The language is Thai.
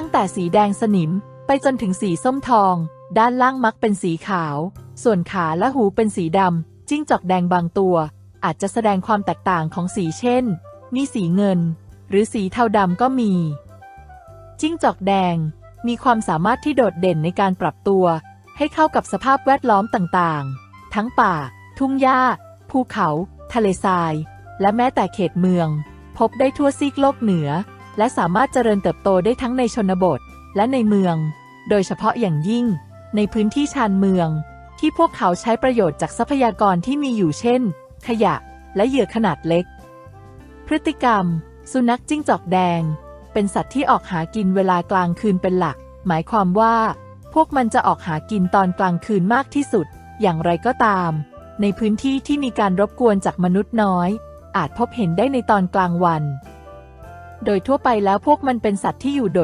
ตั้งแต่สีแดงสนิมไปจนถึงสีส้มทอง ด้านล่างมักเป็นสีขาว ส่วนขาและหูเป็นสีดำจิ้งจอกแดงบางตัว อาจจะแสดงความแตกต่างของสีเช่น มีสีเงิน หรือสีเทาดำก็มี จิ้งจอกแดง มีความสามารถที่โดดเด่นในการปรับตัว ให้เข้ากับสภาพแวดล้อมต่างๆ ทั้งป่า ทุ่งหญ้า ภูเขา ทะเลทราย และแม้แต่เขตเมือง พบได้ทั่วซีกโลกเหนือ และสามารถเจริญเติบโตได้ทั้งในชนบทและในเมือง โดยเฉพาะอย่างยิ่ง ในพื้นที่ชานเมือง ที่พวกเขาใช้ประโยชน์จากทรัพยากรที่มีอยู่เช่น ขยะและเหยื่อขนาดเล็ก พฤติกรรม สุนัขจิ้งจอกแดง เป็นสัตว์ที่ออกหากินเวลากลางคืนเป็นหลัก หมายความว่า พวกมันจะออกหากินตอนกลางคืนมากที่สุด อย่างไรก็ตาม ในพื้นที่ที่มีการรบกวนจากมนุษย์น้อย อาจพบเห็นได้ในตอนกลางวัน โดยทั่วไปแล้วพวกมันเป็นสัตว์ที่อยู่โดด